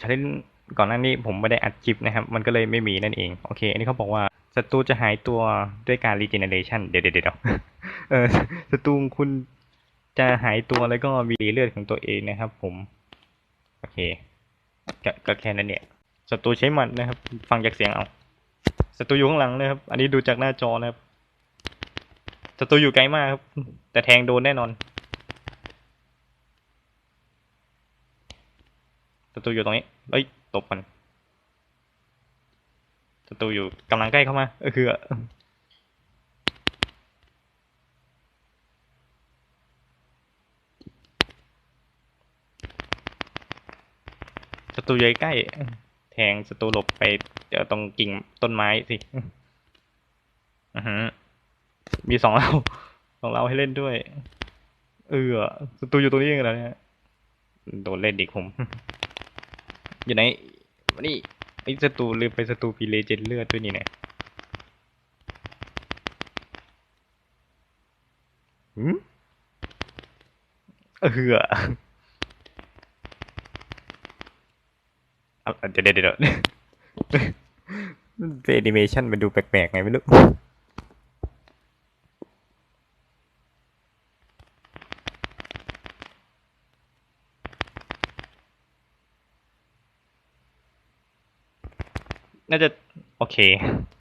ชาเลนก่อนหน้านี้ผมไม่ได้อัดคลิปนะครับ มันก็เลยไม่มีนั่นเอง โอเค อันนี้เขาบอกว่าศัตรูจะหายตัวด้วยการรีเจเนเรชันเดี๋ยวเดี๋ยวเดี๋ยวเออศัตรูคุณจะหายตัวแล้วก็มีเลือดของตัวเองนะครับ ผม โอเคก็ก็แค่นั้นเนี่ยศัตรูใช้หมัดนะครับ ฟังจากเสียงเอาศัตรูอยู่ข้างหลังนะครับ อันนี้ดูจากหน้าจอนะครับศัตรูอยู่ไกลมากครับ แต่แทงโดนแน่นอน ศัตรูอยู่ตรงนี้ เอ้ย ตบมันศัตรูอยู่กำลังใกล้เข้ามาเออคือศัตรูอยู่ใกล้ แทงศัตรูหลบไปเดี๋ยวตรงกิ่งต้นไม้สิอือฮึมีสองเราสองเราให้เล่นด้วย เออศัตรูอยู่ตรงนี้เองเหรอเนี่ยโดนเล่นดิผม อยู่ไหนมานี่ไอ้ศัตรูลืมไปศัตรูพีเลเจนเลือดด้วยนี่เนี่ยหืมเออเอเดี๋ยวเดี๋ยวเดี๋ยวเป็นแอนิเมชันมันดูแปลกๆไงไม่รู้ น่าจะ โอเค